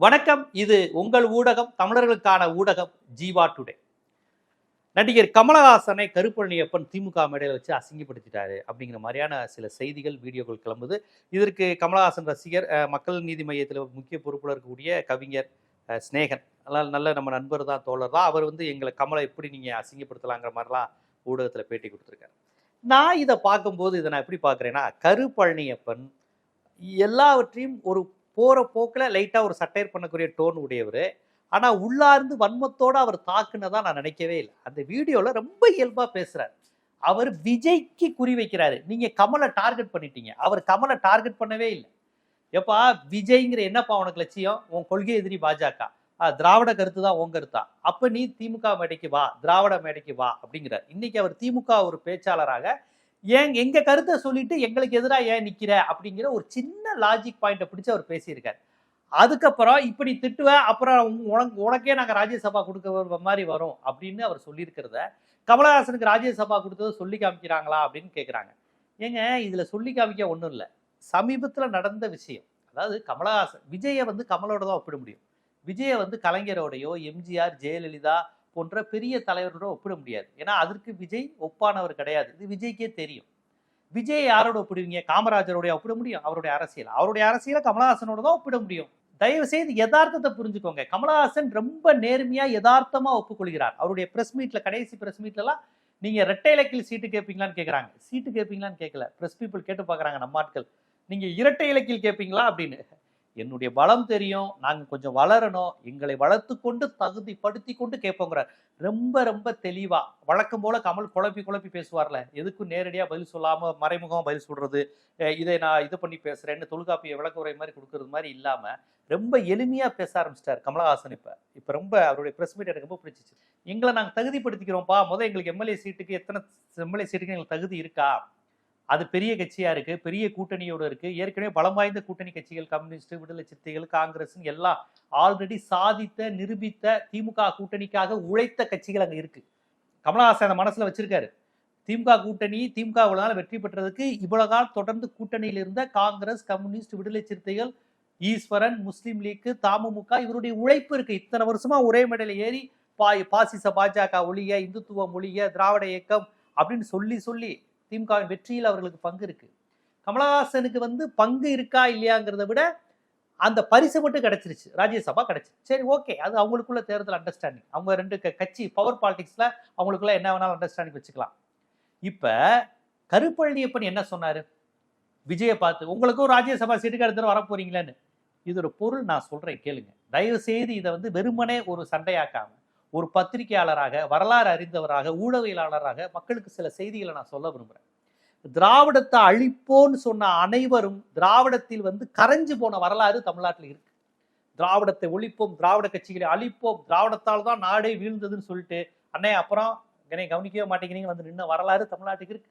வணக்கம். இது உங்கள் ஊடகம் தமிழர்களுக்கான ஊடகம் ஜீவா டுடே. நடிகர் கமலஹாசனை கருப்பழனியப்பன் திமுக மேடையில் வச்சு அசிங்கப்படுத்திட்டாரு அப்படிங்கிற மாதிரியான சில செய்திகள் வீடியோக்கள் கிளம்புது. இதற்கு கமலஹாசன் ரசிகர் மக்கள் நீதி மையத்தில் முக்கிய பொறுப்பில் இருக்கக்கூடிய கவிஞர் அஹ், ஸ்நேகன் நல்ல நம்ம நண்பர் தான் தோழர் தான். அவர் வந்து எங்களை கமலை எப்படி நீங்கள் அசிங்கப்படுத்தலாங்கிற மாதிரிலாம் ஊடகத்தில் பேட்டி கொடுத்துருக்காரு. நான் இதை பார்க்கும்போது இதை நான் எப்படி பார்க்குறேன்னா கருப்பழனியப்பன் எல்லாவற்றையும் ஒரு போகிற போக்கில் லைட்டாக ஒரு சட்டையர் பண்ணக்கூடிய டோன் உடையவர். ஆனால் உள்ளார்ந்து வன்மத்தோடு அவர் தாக்குனதா நான் நினைக்கவே இல்லை. அந்த வீடியோவில் ரொம்ப இயல்பாக பேசுகிறார் அவர் விஜய்க்கு குறி வைக்கிறாரு. நீங்கள் கமலை டார்கெட் பண்ணிட்டீங்க. அவர் கமலை டார்கெட் பண்ணவே இல்லை. எப்பா விஜய்ங்கிற என்னப்பா உனக்கு லட்சியம்? உன் கொள்கை எதிரி பாஜக. திராவிட கருத்து தான் உன் கருத்தா? அப்போ நீ திமுக மேடைக்கு வா. திராவிட மேடைக்கு வா அப்படிங்கிறார். இன்னைக்கு அவர் திமுக ஒரு பேச்சாளராக ஏன் எங்க கருத்தை சொல்லிட்டு எங்களுக்கு எதிராக ஏன் நிக்கிற அப்படிங்கிற ஒரு சின்ன லாஜிக் பாயிண்ட்டை பிடிச்சு அவர் பேசியிருக்காரு. அதுக்கப்புறம் இப்படி திட்டுவ அப்புறம் உனக்கு உனக்கே நாங்கள் ராஜ்யசபா கொடுக்க மாதிரி வரும் அப்படின்னு அவர் சொல்லியிருக்கிறத கமலஹாசனுக்கு ராஜ்யசபா கொடுத்தது சொல்லி காமிக்கிறாங்களா அப்படின்னு கேட்குறாங்க ஏங்க இதில் சொல்லி காமிக்க ஒன்றும் இல்லை. சமீபத்தில் நடந்த விஷயம் அதாவது கமலஹாசன் விஜயை வந்து கமலோட தான் ஒப்பிட முடியும். விஜயை வந்து கலைஞரோடையோ எம்ஜிஆர் ஜெயலலிதா போன்ற பெரிய தலைவரோட ஒப்பிட முடியாது. ஏன்னா அதற்கு விஜய் ஒப்பானவர் கிடையாது. இது விஜய்க்கே தெரியும். விஜய் யாரோட ஒப்பிடுவீங்க? காமராஜரோடைய ஒப்பிட முடியும்? அவருடைய அரசியல். அவருடைய அரசியலை கமலஹாசனோட தான் ஒப்பிட முடியும். தயவு செய்து யதார்த்தத்தை புரிஞ்சுக்கோங்க. கமலஹாசன் ரொம்ப நேர்மையா யதார்த்தமா ஒப்புக்கொள்கிறார். அவருடைய பிரஸ் மீட்ல கடைசி பிரஸ் மீட்லலாம் நீங்க ரெட்டை இலக்கில் சீட்டு கேட்பீங்களான்னு கேட்குறாங்க சீட்டு கேட்பீங்களான்னு கேட்கல பிரஸ் பீப்புள் கேட்டு பார்க்குறாங்க நம்ம ஆட்கள். நீங்க இரட்டை இலக்கில் கேட்பீங்களா அப்படின்னு. என்னுடைய பலம் தெரியும் நாங்கள் கொஞ்சம் வளரணும் எங்களை வளர்த்து கொண்டு தகுதிப்படுத்தி கொண்டு கேட்போங்கிறார். ரொம்ப ரொம்ப தெளிவா. வழக்கம் போல கமல் குழப்பி குழப்பி பேசுவார்ல. எதுக்கும் நேரடியாக பதில் சொல்லாம மறைமுகம் பதில் சொல்றது இதை நான் இது பண்ணி பேசுறேன்னு தொல்காப்பிய விளக்க உரை மாதிரி கொடுக்கறது மாதிரி இல்லாம ரொம்ப எளிமையா பேச ஆரம்பிச்சிட்டார் கமலஹாசன் இப்ப. இப்ப ரொம்ப அவருடைய பிரஸ் மீட் எனக்கு ரொம்ப பிடிச்சிச்சு. எங்களை நாங்கள் தகுதிப்படுத்திக்கிறோம்ப்பா. முதல் எங்களுக்கு எம்எல்ஏ சீட்டுக்கு எத்தனை எம்எல்ஏ சீட்டுக்கு எங்களுக்கு தகுதி இருக்கா? அது பெரிய கட்சியா இருக்கு பெரிய கூட்டணியோட இருக்கு. ஏற்கனவே பலம் வாய்ந்த கூட்டணி கட்சிகள் கம்யூனிஸ்ட் விடுதலை சித்திகள் காங்கிரஸ் எல்லாம் ஆல்ரெடி சாதித்த நிரூபித்த திமுக கூட்டணிக்காக உழைத்த கட்சிகள் அங்க இருக்கு. கமலஹாசன் அந்த மனசுல வச்சிருக்காரு. திமுக கூட்டணி திமுக இவ்வளோ நாள் வெற்றி பெற்றதுக்கு இவ்வளவு காலம் தொடர்ந்து கூட்டணியில் இருந்த காங்கிரஸ் கம்யூனிஸ்ட் விடுதலை சிறுத்தைகள் ஈஸ்வரன் முஸ்லீம் லீக் தமுமுக இவருடைய உழைப்பு இருக்கு. இத்தனை வருஷமா ஒரே மேடையில் ஏறி பா பாசிச பாஜக ஒழிய இந்துத்துவம் ஒழிய திராவிட இயக்கம் அப்படின்னு சொல்லி சொல்லி திமுகவின் வெற்றியில் அவர்களுக்கு பங்கு இருக்கு. கமலஹாசனுக்கு வந்து பங்கு இருக்கா இல்லையாங்கிறத விட அந்த பரிசு மட்டும் கிடைச்சிருச்சு. ராஜ்யசபா கிடைச்சிருச்சு. சரி ஓகே. அது அவங்களுக்குள்ள தேர்தல் அண்டர்ஸ்டாண்டிங் அவங்க ரெண்டு கட்சி பவர் பாலிடிக்ஸில் அவங்களுக்குள்ள என்ன வேணாலும் அண்டர்ஸ்டாண்டிங் வச்சுக்கலாம். இப்போ கருப்பழனியப்பன் என்ன சொன்னார்? விஜயை பார்த்து உங்களுக்கும் ராஜ்யசபா சீட்டுக்கு அடுத்த வர இது இதோட பொருள் நான் சொல்கிறேன் கேளுங்க. தயவு செய்து இதை வந்து வெறுமனே ஒரு சண்டையாக்காமல் ஒரு பத்திரிகையாளராக வரலாறு அறிந்தவராக ஊடகவியலாளராக மக்களுக்கு சில செய்திகளை நான் சொல்ல விரும்புகிறேன் திராவிடத்தை அழிப்போன்னு சொன்ன அனைவரும் திராவிடத்தில் வந்து கரைஞ்சு போன வரலாறு தமிழ்நாட்டில் இருக்கு. திராவிடத்தை ஒழிப்போம் திராவிட கட்சிகளை அழிப்போம் திராவிடத்தால் தான் நாடே வீழ்ந்ததுன்னு சொல்லிட்டு அண்ணே அப்புறம் என்னை கவனிக்கவே மாட்டேங்கிறீங்க வந்து நின்ன வரலாறு தமிழ்நாட்டுக்கு இருக்கு.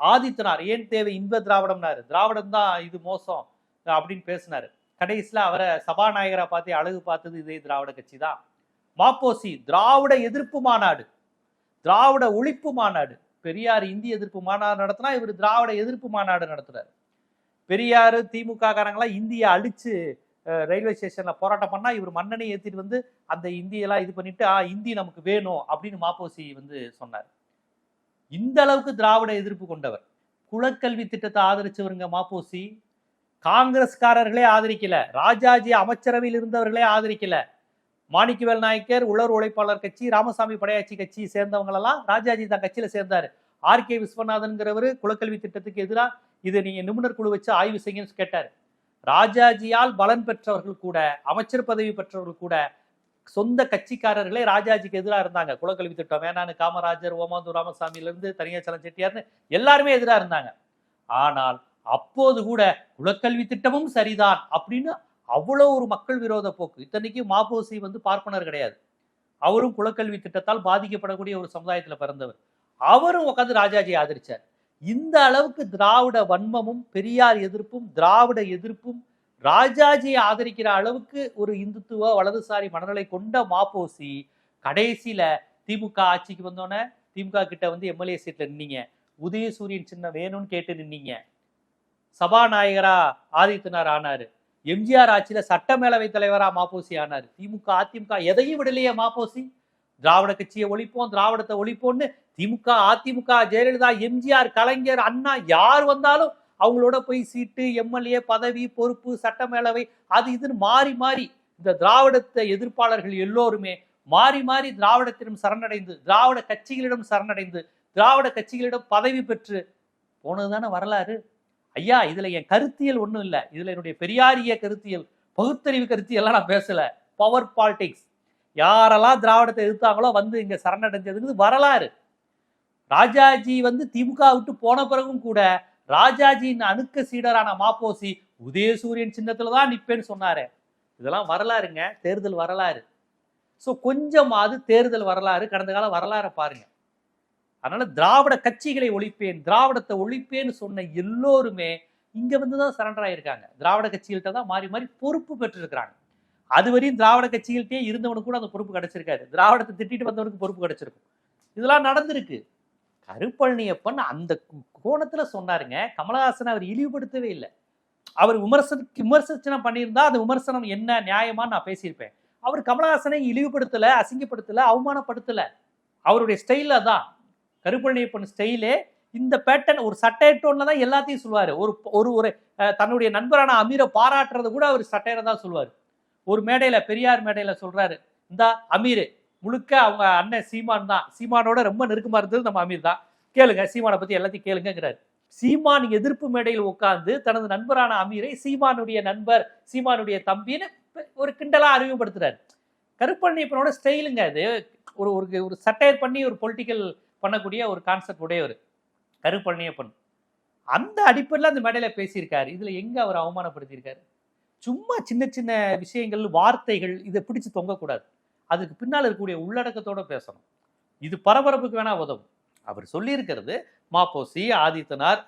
ஆதித்தனார் ஏன் தேவை இன்ப திராவிடம்னாரு? திராவிடம் தான் இது மோசம் அப்படின்னு பேசினாரு. கடைசியில் அவரை சபாநாயகரை பார்த்து அழகு பார்த்தது இதே திராவிட கட்சி தான். மாப்போசி திராவிட எதிர்ப்பு மாநாடு திராவிட ஒழிப்பு மாநாடு. பெரியார் இந்திய எதிர்ப்பு மாநாடு நடத்தினா இவர் திராவிட எதிர்ப்பு மாநாடு நடத்துறாரு. பெரியார் திமுக காரங்களாம் இந்தியை அழிச்சு ரயில்வே ஸ்டேஷன்ல போராட்டம் பண்ணா இவர் மன்னனை ஏத்திட்டு வந்து அந்த இந்தியெல்லாம் இது பண்ணிட்டு ஆ இந்தி நமக்கு வேணும் அப்படின்னு மாப்போசி வந்து சொன்னார். இந்த அளவுக்கு திராவிட எதிர்ப்பு கொண்டவர். குலக்கல்வி திட்டத்தை ஆதரிச்சவருங்க மாப்போசி. காங்கிரஸ்காரர்களே ஆதரிக்கல. ராஜாஜி அமைச்சரவையில் இருந்தவர்களே ஆதரிக்கல. மாணிக்கவேல் நாயக்கர் உழவர் உழைப்பாளர் கட்சி ராமசாமி படையாட்சி கட்சி சேர்ந்தவங்களெல்லாம் ராஜாஜி தான் கட்சியில் சேர்ந்தாரு. ஆர் கே விஸ்வநாதன்கிறவர் குலக்கல்வி திட்டத்துக்கு எதிராக இதை நீங்கள் நிபுணர் குழு வச்சு ஆய்வு செய்யுங்கன்னு கேட்டார். ராஜாஜியால் பலன் பெற்றவர்கள் கூட அமைச்சர் பதவி பெற்றவர்கள் கூட சொந்த கட்சிக்காரர்களே ராஜாஜிக்கு எதிராக இருந்தாங்க. குலக்கல்வி திட்டம் வேணான்னு காமராஜர் ஓமாந்தூர் ராமசாமியிலிருந்து தனியார் தனியாச்சலம் செட்டியார்னு எல்லாருமே எதிராக இருந்தாங்க. ஆனால் அப்போது கூட குலக்கல்வி திட்டமும் சரிதான் அப்படின்னு அவ்வளோ ஒரு மக்கள் விரோத போக்கு. இத்தனைக்கும் மாபோசி வந்து பார்ப்பனர் கிடையாது. அவரும் குலக்கல்வி திட்டத்தால் பாதிக்கப்படக்கூடிய ஒரு சமுதாயத்தில் பிறந்தவர். அவரும் உட்காந்து ராஜாஜி ஆதரிச்சார். இந்த அளவுக்கு திராவிட வன்மமும் பெரியார் எதிர்ப்பும் திராவிட எதிர்ப்பும் ராஜாஜியை ஆதரிக்கிற அளவுக்கு ஒரு இந்துத்துவ வலதுசாரி மனநிலை கொண்ட மாப்போசி கடைசியில திமுக ஆட்சிக்கு வந்தோன்னே திமுக கிட்ட வந்து எம்எல்ஏ சீட்ல நின்னீங்க. உதயசூரியன் சின்ன வேணும்னு கேட்டு நின்னீங்க. சபாநாயகரா ஆதித்தனார் ஆனாரு. எம்ஜிஆர் ஆட்சியில சட்டமேலவை தலைவரா மாப்போசி ஆனார். திமுக அதிமுக எதையும் விடலையே மாப்போசி. திராவிட கட்சியை ஒழிப்போம் திராவிடத்தை ஒழிப்போம்னு திமுக அதிமுக ஜெயலலிதா எம்ஜிஆர் கலைஞர் அண்ணா யார் வந்தாலும் அவங்களோட போய் சீட்டு எம்எல்ஏ பதவி பொறுப்பு சட்டமேலவை அது இதுன்னு மாறி மாறி இந்த திராவிடத்தை எதிர்ப்பாளர்கள் எல்லோருமே மாறி மாறி திராவிடத்திடம் சரணடைந்து திராவிட கட்சிகளிடம் சரணடைந்து திராவிட கட்சிகளிடம் பதவி பெற்று போனதுதானே வரலாறு? ஐயா இதுல என் கருத்தியல் ஒன்றும் இல்லை. இதுல என்னுடைய பெரியாரிய கருத்தியல் பகுத்தறிவு கருத்தியெல்லாம் நான் பேசல. பவர் பாலிடிக்ஸ் யாரெல்லாம் திராவிடத்தை எதிர்த்தாங்களோ வந்து இங்க சரணடைஞ்சதுங்கிறது வரலாறு. ராஜாஜி வந்து திமுக விட்டு போன பிறகும் கூட ராஜாஜியின் அணுக்க சீடரான மாப்போசி உதயசூரியன் சின்னத்துல தான் நிற்பேன்னு சொன்னாரு. இதெல்லாம் வரலாறுங்க. தேர்தல் வரலாறு. ஸோ கொஞ்சமாவது தேர்தல் வரலாறு கடந்த கால வரலாறை பாருங்க. அதனால திராவிட கட்சிகளை ஒழிப்பேன் திராவிடத்தை ஒழிப்பேன்னு சொன்ன எல்லோருமே இங்க வந்து தான் சரண்டர் ஆயிருக்காங்க. திராவிட கட்சிகள்கிட்ட தான் மாறி மாறி பொறுப்பு பெற்றிருக்கிறாங்க. அது வரையும் திராவிட கட்சிகள்கிட்டே இருந்தவனுக்கு கூட அந்த பொறுப்பு கிடைச்சிருக்காரு திராவிடத்தை திட்டிட்டு வந்தவனுக்கு பொறுப்பு கிடைச்சிருக்கும். இதெல்லாம் நடந்திருக்கு. கருப்பழனியப்பன் அந்த கோணத்துல சொன்னாருங்க. கமலஹாசன் அவர் இழிவுபடுத்தவே இல்லை. அவர் விமர்சன விமர்சனம் பண்ணியிருந்தா அந்த விமர்சனம் என்ன நியாயமா நான் பேசியிருப்பேன். அவர் கமலஹாசனை இழிவுபடுத்தல அசிங்கப்படுத்தல அவமானப்படுத்தல. அவருடைய ஸ்டைல தான் கருப்பழனியப்பன் ஸ்டைலே இந்த பேட்டர்ன் ஒரு சட்டையட்டோன்ல தான் எல்லாத்தையும் சொல்லுவார். ஒரு ஒரு ஒரு தன்னுடைய நண்பரான அமீரை பாராட்டுறது கூட அவர் சட்டையில தான் சொல்லுவார். ஒரு மேடையில் பெரியார் மேடையில் சொல்கிறாரு இந்தா அமீர் முழுக்க அவங்க அண்ணன் சீமான் தான். சீமானோட ரொம்ப நெருக்கமாக இருந்தது நம்ம அமீர் தான். கேளுங்க சீமானை பற்றி எல்லாத்தையும் கேளுங்கிறாரு சீமான் எதிர்ப்பு மேடையில் உட்கார்ந்து தனது நண்பரான அமீரை சீமானுடைய நண்பர் சீமானுடைய தம்பின்னு ஒரு கிண்டலாக அறிமுகப்படுத்துறாரு. கருப்பண்ணியப்பனோட ஸ்டைலுங்க அது ஒரு ஒரு ஒரு சட்டையர் பண்ணி ஒரு பொலிட்டிக்கல் பண்ணக்கூடிய ஒரு கான்செப்ட் உடையவர். கருப்பழனியப்பன் அந்த அடிப்படையில் அந்த மேடையில் பேசியிருக்காரு. இதில் எங்கே அவர் அவமானப்படுத்தியிருக்காரு? சும்மா சின்ன சின்ன விஷயங்கள் வார்த்தைகள் இதை பிடிச்சு தொங்கக்கூடாது. அதுக்கு பின்னால் இருக்கக்கூடிய உள்ளடக்கத்தோடு பேசணும். இது பரபரப்புக்கு வேணால் உதவும். அவர் சொல்லியிருக்கிறது மாப்போசி ஆதித்தனார்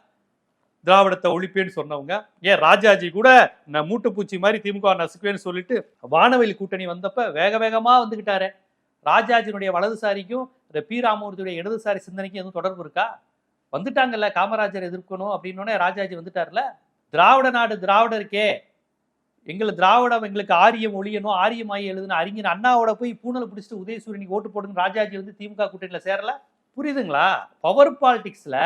திராவிடத்தை ஒழிப்பேன்னு சொன்னவங்க ஏன் ராஜாஜி கூட நான் மூட்டைப்பூச்சி மாதிரி திமுக நசுக்குவேன்னு சொல்லிட்டு வானவெளி கூட்டணி வந்தப்ப வேக வேகமாக வந்துக்கிட்டாரு ராஜாஜினுடைய வலதுசாரிக்கும் இந்த பி ராமூர்த்தியுடைய இடதுசாரி சிந்தனைக்கு எதுவும் தொடர்பு இருக்கா? வந்துட்டாங்கல்ல காமராஜர் எதிர்க்கணும் அப்படின்னோடனே ராஜாஜி வந்துட்டார்ல? திராவிட நாடு திராவிடருக்கே. எங்களை திராவிடம் எங்களுக்கு ஆரியம் ஒழியணும் ஆரியமாயி எழுதுன அறிஞர் அண்ணாவோட போய் பூனலை பிடிச்சிட்டு உதயசூரியனுக்கு ஓட்டு போடுங்க ராஜாஜி வந்து திமுக கூட்டணியில் சேரல? புரியுதுங்களா? பவர் பாலிடிக்ஸில்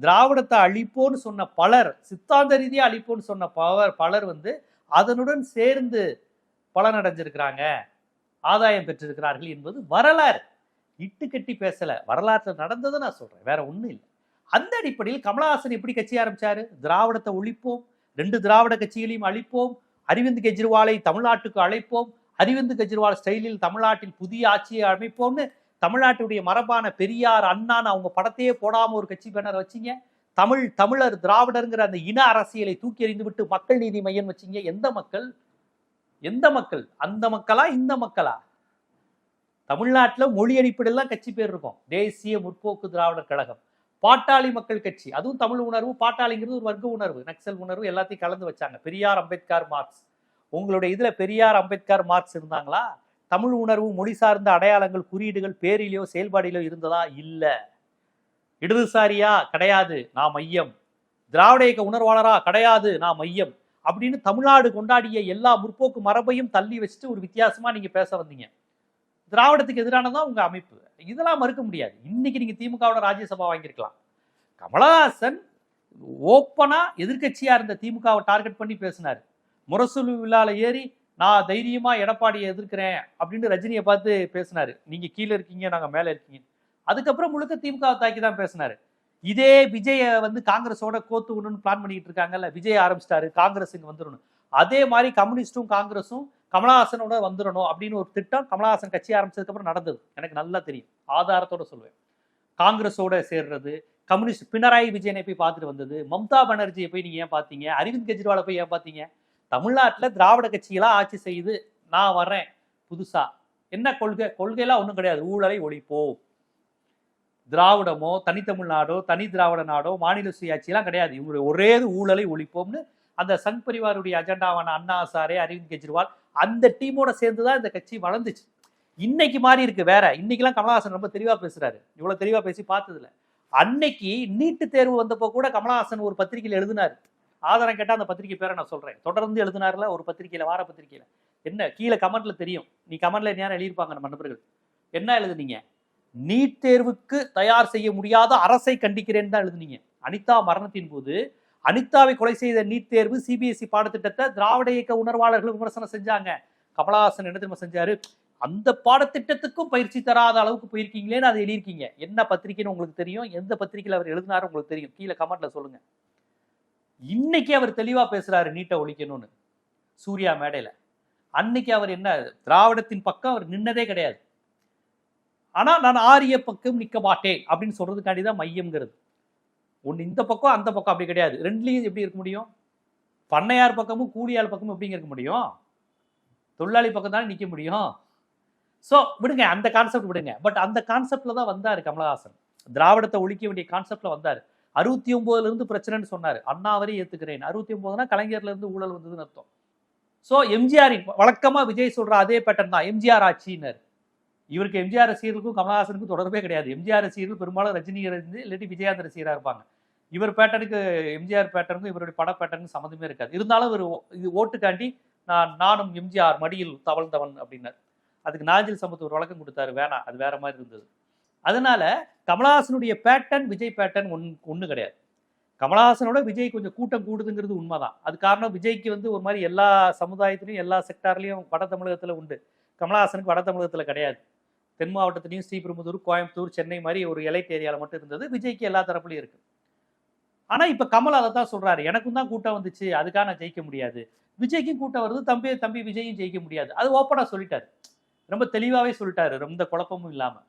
திராவிடத்தை அழிப்போன்னு சொன்ன பலர் சித்தாந்த ரீதியாக அழிப்போன்னு சொன்ன பவர் பலர் வந்து அதனுடன் சேர்ந்து பலனடைஞ்சிருக்கிறாங்க. ஆதாயம் பெற்றிருக்கிறார்கள் என்பது வரலாறு. இட்டு கட்டி பேசலை. வரலாற்றில் நடந்ததை நான் சொல்கிறேன் வேற ஒன்றும் இல்லை. அந்த அடிப்படையில் கமலஹாசன் எப்படி கட்சி ஆரம்பிச்சாரு? திராவிடத்தை ஒழிப்போம். ரெண்டு திராவிட கட்சிகளையும் அழிப்போம். அரவிந்த் கெஜ்ரிவாலை தமிழ்நாட்டுக்கு அழைப்போம். அரவிந்த் கெஜ்ரிவால் ஸ்டைலில் தமிழ்நாட்டில் புதிய ஆட்சியை அமைப்போம்னு தமிழ்நாட்டுடைய மரபான பெரியார் அண்ணான்னு அவங்க படத்தையே போடாமல் ஒரு கட்சி பேனர் வச்சீங்க. தமிழ் தமிழர் திராவிடருங்கிற அந்த இன அரசியலை தூக்கி எறிந்து விட்டு மக்கள் நீதி மையம் வச்சீங்க. எந்த மக்கள்? எந்த மக்கள்? அந்த மக்களா? இந்த மக்களா? தமிழ்நாட்டில் மொழி அடிப்படையெல்லாம் கட்சி பேர் இருக்கும். தேசிய முற்போக்கு திராவிடர் கழகம். பாட்டாளி மக்கள் கட்சி. அதுவும் தமிழ் உணர்வு பாட்டாளிங்கிறது ஒரு வர்க்க உணர்வு. நக்சல் உணர்வு எல்லாத்தையும் கலந்து வச்சாங்க. பெரியார் அம்பேத்கர் மார்க்ஸ். உங்களுடைய இதில் பெரியார் அம்பேத்கர் மார்க்ஸ் இருந்தாங்களா? தமிழ் உணர்வு மொழி சார்ந்த அடையாளங்கள் குறியீடுகள் பேரிலையோ செயல்பாடிலோ இருந்ததா? இல்லை. இடதுசாரியா? கிடையாது. நான் மையம் திராவிட இயக்க உணர்வாளரா? கிடையாது. நான் மையம் அப்படின்னு தமிழ்நாடு கொண்டாடிய எல்லா முற்போக்கு மரபையும் தள்ளி வச்சுட்டு ஒரு வித்தியாசமா நீங்க பேச வந்தீங்க. திராவிடத்துக்கு எதிரானதான் உங்க அமைப்பு. இதெல்லாம் மறுக்க முடியாது. இன்னைக்கு நீங்க திமுகவோட ராஜ்யசபா வாங்கியிருக்கலாம். கமலஹாசன் ஓப்பனா எதிர்க்கட்சியா இருந்த திமுகவை டார்கெட் பண்ணி பேசினார். முரசொலு விழால ஏறி நான் தைரியமா எடப்பாடியை எதிர்க்கிறேன் அப்படின்னு ரஜினியை பார்த்து பேசினாரு. நீங்க கீழே இருக்கீங்க நாங்க மேலே இருக்கீங்க. அதுக்கப்புறம் முழுக்க திமுகவை தாக்கி தான் பேசினாரு. இதே விஜயை வந்து காங்கிரஸோட கோத்து விடணும்னு பிளான் பண்ணிட்டு இருக்காங்கல்ல விஜய் ஆரம்பிச்சிட்டாரு காங்கிரஸ் இங்கே வந்துடணும். அதே மாதிரி கம்யூனிஸ்டும் காங்கிரஸும் கமலஹாசனோட வந்துடணும் அப்படின்னு ஒரு திட்டம் கமலஹாசன் கட்சி ஆரம்பிச்சதுக்கு அப்புறம் நடந்தது. எனக்கு நல்லா தெரியும். ஆதாரத்தோட சொல்லுவேன் காங்கிரஸோட சேர்றது கம்யூனிஸ்ட் பினராயி விஜயனை போய் பார்த்துட்டு வந்தது மம்தா பானர்ஜியை போய் நீங்கள் ஏன் பார்த்தீங்க அரவிந்த் கெஜ்ரிவாலை போய் ஏன் பார்த்தீங்க? தமிழ்நாட்டில் திராவிட கட்சியெல்லாம் ஆட்சி செய்து நான் வர்றேன் புதுசாக என்ன கொள்கை? கொள்கையெல்லாம் ஒன்றும் கிடையாது. ஊழலை ஒழிப்போம். திராவிடமோ தனித்தமிழ்நாடோ தனி திராவிட நாடோ மாநில சுயாட்சியெல்லாம் கிடையாது. இவங்களுடைய ஒரே ஊழலை ஒழிப்போம்னு அந்த சங் பரிவாருடைய அஜெண்டாவான அண்ணா சாரே அரவிந்த் கெஜ்ரிவால் அந்த டீமோட சேர்ந்து தான் இந்த கட்சி வளர்ந்துச்சு. இன்னைக்கு மாறி இருக்கு வேற. இன்னைக்கெல்லாம் கமலஹாசன் ரொம்ப தெளிவாக பேசுறாரு. இவ்வளோ தெளிவாக பேசி பார்த்ததில்ல. அன்னைக்கு நீட்டு தேர்வு வந்தப்போ கூட கமலஹாசன் ஒரு பத்திரிகையில் எழுதினார். ஆதாரம் கேட்டால் அந்த பத்திரிக்கை பேரை நான் சொல்கிறேன் தொடர்ந்து எழுதினார்ல ஒரு பத்திரிகையில் வார பத்திரிகையில். என்ன? கீழே கமெண்ட்ல தெரியும். நீ கமெண்ட்ல நேரம் எழுதியிருப்பாங்க நம்ம நண்பர்கள். என்ன எழுதுனீங்க? நீட் தேர்வுக்கு தயார் செய்ய முடியாத அரசை கண்டிக்கிறேன்னு தான் எழுதுனீங்க. அனிதா மரணத்தின் போது அனிதாவை கொலை செய்த நீட் தேர்வு சிபிஎஸ்இ பாடத்திட்டத்தை திராவிட இயக்க உணர்வாளர்கள் விமர்சனம் செஞ்சாங்க. கமலஹாசன் என்ன தெரியுமா செஞ்சாரு? அந்த பாடத்திட்டத்துக்கும் பயிற்சி தராத அளவுக்கு போயிருக்கீங்களேன்னு அதை எழுதியிருக்கீங்க. என்ன பத்திரிக்கைன்னு உங்களுக்கு தெரியும்? எந்த பத்திரிக்கையில் அவர் எழுதினாரு உங்களுக்கு தெரியும்? கீழே கமெண்ட்ல சொல்லுங்க. இன்னைக்கு அவர் தெளிவா பேசுறாரு நீட்டை ஒழிக்கணும்னு. சூர்யா மேடையில. அன்னைக்கு அவர் என்ன திராவிடத்தின் பக்கம் அவர் நின்னதே கிடையாது. ஆனா நான் ஆரிய பக்கம் நிற்க மாட்டேன் அப்படின்னு சொல்றதுக்காண்டி தான் மையம்ங்கிறது. ஒன்று இந்த பக்கம் அந்த பக்கம் அப்படி கிடையாது. ரெண்டுலேயும் எப்படி இருக்க முடியும்? பண்ணையார் பக்கமும் கூலியார் பக்கமும் எப்படிங்க இருக்க முடியும்? தொழிலாளி பக்கம் தானே நிற்க முடியும்? ஸோ விடுங்க அந்த கான்செப்ட் விடுங்க. பட் அந்த கான்செப்டில் தான் வந்தார் கமலஹாசன். திராவிடத்தை ஒழிக்க வேண்டிய கான்செப்டில் வந்தார். அறுபத்தி ஒம்போதுலேருந்து பிரச்சனைன்னு சொன்னார். அண்ணா வரை ஏற்றுக்கிறேன் அறுபத்தி ஒம்போதுனா கலைஞர்லேருந்து ஊழல் வந்ததுன்னு அர்த்தம். ஸோ எம்ஜிஆர் வழக்கமாக விஜய் சொல்கிற அதே பேட்டர்ன் தான். எம்ஜிஆர் ஆட்சியினர். இவருக்கு எம்ஜிஆர் ரசிகர்களுக்கும் கமலஹாசனுக்கும் தொடர்பே கிடையாது. எம்ஜிஆர் ரசிகர்கள் பெரும்பாலும் ரஜினி இருந்து இல்லாட்டி விஜயாந்த ரசிகராக இருப்பாங்க. இவர் பேட்டனுக்கு எம்ஜிஆர் பேட்டனுக்கும் இவருடைய பட பேட்டனுக்கும் சம்மந்தமே இருக்காது. இருந்தாலும் இவர் ஓ- இது ஓட்டுக்காண்டி நான் நானும் எம்ஜிஆர் மடியில் தவழ்ந்தவன் அப்படின்னார். அதுக்கு நாஞ்சில் சம்பத் ஒரு வழக்கம் கொடுத்தாரு வேணாம் அது வேற மாதிரி இருந்தது. அதனால கமலஹாசனுடைய பேட்டன் விஜய் பேட்டன் ஒன் ஒன்று கிடையாது. கமலஹாசனோட விஜய் கொஞ்சம் கூட்டம் கூடுதுங்கிறது உண்மைதான். அது காரணம் விஜய்க்கு வந்து ஒரு மாதிரி எல்லா சமுதாயத்திலையும் எல்லா செக்டார்லையும் வட தமிழகத்தில் உண்டு. கமலஹாசனுக்கு வட தமிழகத்தில் கிடையாது. தென் மாவட்டத்திலையும் ஸ்ரீபெரும்புதூர் கோயம்புத்தூர் சென்னை மாதிரி ஒரு எலைட் ஏரியாவில் மட்டும் இருந்தது. விஜய்க்கு எல்லா தரப்புலையும் இருக்குது ஆனா இப்ப கமல் அதை தான் சொல்றாரு. எனக்கும் தான் கூட்டம் வந்துச்சு அதுக்காக நான் ஜெயிக்க முடியாது. விஜய்க்கும் கூட்டம் வருது தம்பி தம்பி விஜயும் ஜெயிக்க முடியாது. அது ஓப்பனா சொல்லிட்டாரு. ரொம்ப தெளிவாவே சொல்லிட்டாரு. ரொம்ப குழப்பமும் இல்லாம.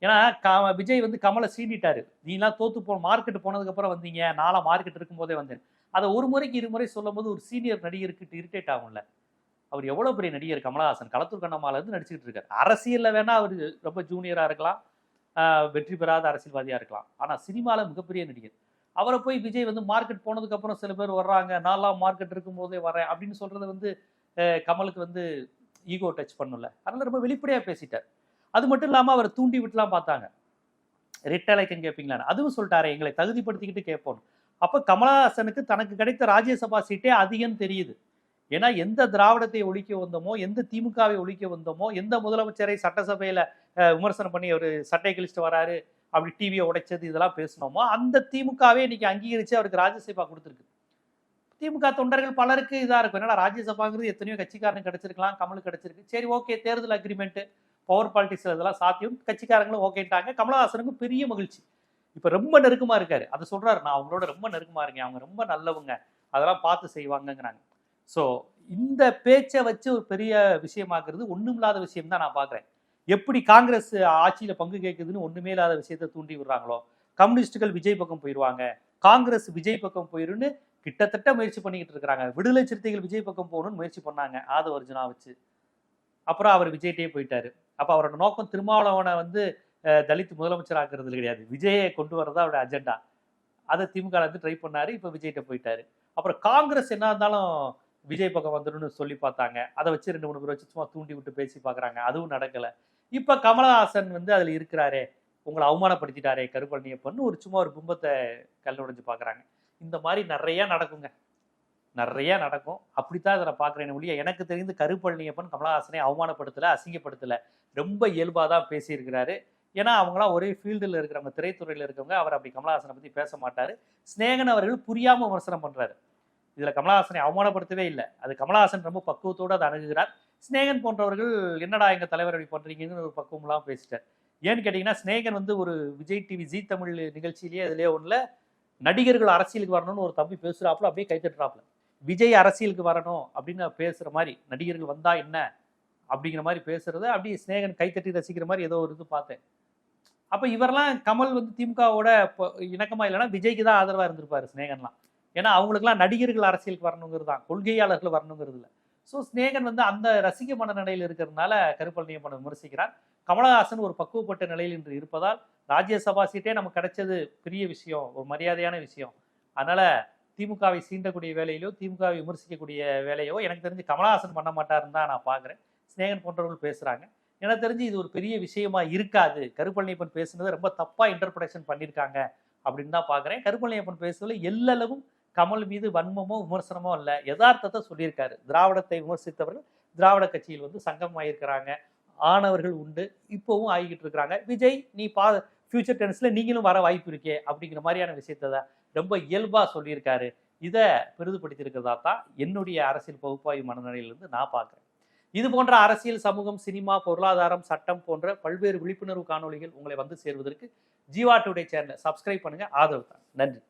ஏன்னா க- விஜய் வந்து கமலை சீண்டிட்டாரு. நீலாம் தோத்து போ மார்க்கெட் போனதுக்கு அப்புறம் வந்தீங்க. நாளா மார்க்கெட் இருக்கும்போதே வந்தேன். அதை ஒரு முறைக்கு இருமுறை சொல்லும் போது ஒரு சீனியர் நடிகருக்கு இரிட்டேட் ஆகும்ல. அவர் எவ்வளவு பெரிய நடிகர்? கமலஹாசன். களத்தூர் கண்ணம்மால இருந்து நடிச்சுக்கிட்டு இருக்காரு. அரசியல்ல வேணா அவர் ரொம்ப ஜூனியரா இருக்கலாம். வெற்றி பெறாத அரசியல்வாதியா இருக்கலாம். ஆனா சினிமால மிகப்பெரிய நடிகர். அவரை போய் விஜய் வந்து மார்க்கெட் போனதுக்கப்புறம் சில பேர் வர்றாங்க நான்லாம் மார்க்கெட் இருக்கும்போதே வரேன் அப்படின்னு சொல்கிறது வந்து கமலுக்கு வந்து ஈகோ டச் பண்ணல அதனால் ரொம்ப வெளிப்படையாக பேசிட்டார். அது மட்டும் இல்லாமல் அவரை தூண்டி விட்டுலாம் பார்த்தாங்க. ரிட்டலைக்கன் கேட்பீங்களான்னு அதுவும் சொல்லிட்டாரு எங்களை தகுதிப்படுத்திக்கிட்டு கேட்போம் அப்போ கமலஹாசனுக்கு தனக்கு கிடைத்த ராஜ்யசபா சீட்டே அதிகம் தெரியுது. ஏன்னா எந்த திராவிடத்தை ஒழிக்க வந்தோமோ எந்த திமுகவை ஒழிக்க வந்தோமோ எந்த முதலமைச்சரை சட்டசபையில் விமர்சனம் பண்ணி ஒரு சட்டை கிழிச்சிட்டு வராரு அப்படி டிவியை உடைச்சது இதெல்லாம் பேசணுமோ அந்த திமுகவே இன்னைக்கு அங்கீகரித்து அவருக்கு ராஜ்யசபா கொடுத்துருக்கு. திமுக தொண்டர்கள் பலருக்கு இதாக இருக்கும். என்னடா ராஜ்யசபாங்கிறது எத்தனையோ கட்சிக்காரனுக்கு கிடைச்சிருக்கலாம் கமலுக்கு கிடைச்சிருக்கு. சரி ஓகே தேர்தல் அக்ரிமெண்ட்டு பவர் பாலிட்டிக்ஸ் இதெல்லாம் சாத்தியம். கட்சிக்காரங்களும் ஓகேட்டாங்க கமலஹாசனுக்கும் பெரிய மகிழ்ச்சி. இப்போ ரொம்ப நெருக்கமாக இருக்காரு. அதை சொல்கிறாரு நான் அவங்களோட ரொம்ப நெருக்கமாக இருக்கேன். அவங்க ரொம்ப நல்லவங்க. அதெல்லாம் பார்த்து செய்வாங்கங்கிறாங்க. ஸோ இந்த பேச்சை வச்சு ஒரு பெரிய விஷயமாக்குறது இல்லாத விஷயம் தான் நான் பார்க்குறேன். எப்படி காங்கிரஸ் ஆட்சியில பங்கு கேட்குதுன்னு ஒண்ணுமே இல்லாத விஷயத்தை தூண்டி விடுறாங்களோ? கம்யூனிஸ்டுகள் விஜய் பக்கம் போயிடுவாங்க காங்கிரஸ் விஜய் பக்கம் போயிருன்னு கிட்டத்தட்ட முயற்சி பண்ணிக்கிட்டு இருக்கிறாங்க. விடுதலை சிறுத்தைகள் விஜய் பக்கம் போகணும்னு முயற்சி பண்ணாங்க ஆதவ அர்ஜுனா வச்சு. அப்புறம் அவர் விஜய்கிட்டே போயிட்டாரு. அப்ப அவரோட நோக்கம் திருமாவளவனை வந்து தலித் முதலமைச்சர் ஆக்குறதுல கிடையாது. விஜயை கொண்டு வரதா அவரோட அஜெண்டா. அதை திமுக வந்து ட்ரை பண்ணாரு இப்ப விஜய்கிட்ட போயிட்டாரு. அப்புறம் காங்கிரஸ் என்ன இருந்தாலும் விஜய் பக்கம் வந்துடும்னு சொல்லி பார்த்தாங்க. அதை வச்சு ரெண்டு மூணு பேர் வச்சு சும்மா தூண்டி விட்டு பேசி பார்க்குறாங்க. அதுவும் நடக்கலை. இப்ப கமலஹாசன் வந்து அதுல இருக்கிறாரே உங்களை அவமானப்படுத்திட்டாரே கருப்பழனியப்பன் ஒரு சும்மா ஒரு பிம்பத்தை கல் உடைஞ்சு பார்க்குறாங்க இந்த மாதிரி நிறைய நடக்குங்க. நிறைய நடக்கும். அப்படித்தான் இதை நான் பார்க்குறேன் ஒழிய எனக்கு தெரிந்து கருப்பழனியப்பன் கமலஹாசனை அவமானப்படுத்தல அசிங்கப்படுத்தல. ரொம்ப இயல்பாக தான் பேசியிருக்கிறாரு. ஏன்னா அவங்களாம் ஒரே ஃபீல்டில் இருக்கிறவங்க திரைத்துறையில் இருக்கவங்க அவர் அப்படி கமலஹாசனை பற்றி பேச மாட்டார். ஸ்நேகன் அவர்கள் புரியாமல் விமர்சனம் பண்ணுறாரு இதில் கமலஹாசனை அவமானப்படுத்தவே இல்லை. அது கமலஹாசன் ரொம்ப பக்குவத்தோடு அதை அணுகுகிறார். ஸ்நேகன் போன்றவர்கள் என்னடா எங்கள் தலைவர் அப்படி பண்ணுறீங்கன்னு ஒரு பக்குவம்லாம் பேசிட்டார் ஏன்னு கேட்டிங்கன்னா ஸ்நேகன் வந்து ஒரு விஜய் டிவி ஜி தமிழ் நிகழ்ச்சியிலேயே அதுலேயே ஒன்றில் நடிகர்கள் அரசியலுக்கு வரணும்னு ஒரு தம்பி பேசுகிறாப்புல அப்படியே கைத்தட்டுறாப்புல விஜய் அரசியலுக்கு வரணும் அப்படின்னு பேசுகிற மாதிரி நடிகர்கள் வந்தால் என்ன அப்படிங்கிற மாதிரி பேசுகிறத அப்படியே ஸ்நேகன் கைத்தட்டி ரசிக்கிற மாதிரி ஏதோ ஒரு இது பார்த்தேன். அப்போ இவரெல்லாம் கமல் வந்து திமுகவோட இப்போ இணக்கமாக இல்லைன்னா விஜய்க்கு தான் ஆதரவாக இருந்திருப்பார் ஸ்நேகன்லாம் ஏன்னா அவங்களுக்குலாம் நடிகர்கள் அரசியலுக்கு வரணுங்கிறது தான் கொள்கையாளர்கள் வரணுங்கிறது இல்லை. ஸோ ஸ்நேகன் வந்து அந்த ரசிக மனநிலையில் இருக்கிறதுனால அம்மன் விமர்சிக்கிறார். கமலஹாசன் ஒரு பக்குவப்பட்ட நிலையில் இன்று இருப்பதால் ராஜ்யசபா சீட்டே நமக்கு கிடைச்சது பெரிய விஷயம் ஒரு மரியாதையான விஷயம். அதனால திமுகவை சீண்டக்கூடிய வேலையிலோ திமுகவை விமர்சிக்கக்கூடிய வேலையோ எனக்கு தெரிஞ்சு கமலஹாசன் பண்ண மாட்டாருன்னு தான் நான் பார்க்குறேன். ஸ்நேகன் போன்றவர்கள் பேசுகிறாங்க எனக்கு தெரிஞ்சு இது ஒரு பெரிய விஷயமா இருக்காது. கருப்பழனியப்பன் பேசுனதை ரொம்ப தப்பாக இன்டர்பிரேஷன் பண்ணியிருக்காங்க அப்படின்னு தான் பார்க்குறேன். கருப்பழனியப்பன் பேசுவதில் எல்லளவும் கமல் மீது வன்மமோ விமர்சனமோ இல்லை யதார்த்தத்தை சொல்லியிருக்காரு. திராவிடத்தை விமர்சித்தவர்கள் திராவிட கட்சியில் வந்து சங்கமாயிருக்கிறாங்க. ஆனவர்கள் உண்டு. இப்போவும் ஆகிக்கிட்டு இருக்கிறாங்க விஜய் நீ பா ஃபியூச்சர் டென்ஸில் நீங்களும் வர வாய்ப்பு இருக்கே அப்படிங்கிற மாதிரியான விஷயத்தை தான் ரொம்ப இயல்பாக சொல்லியிருக்காரு. இதை பெரிதுபடுத்தியிருக்கிறதா தான் என்னுடைய அரசியல் பகுப்பாய்வு மனநிலையிலிருந்து நான் பார்க்குறேன். இது போன்ற அரசியல் சமூகம் சினிமா பொருளாதாரம் சட்டம் போன்ற பல்வேறு விழிப்புணர்வு காணொளிகள் உங்களை வந்து சேர்வதற்கு ஜீவா டுடே சேனலை சப்ஸ்கிரைப் பண்ணுங்க. ஆதரவு தான். நன்றி.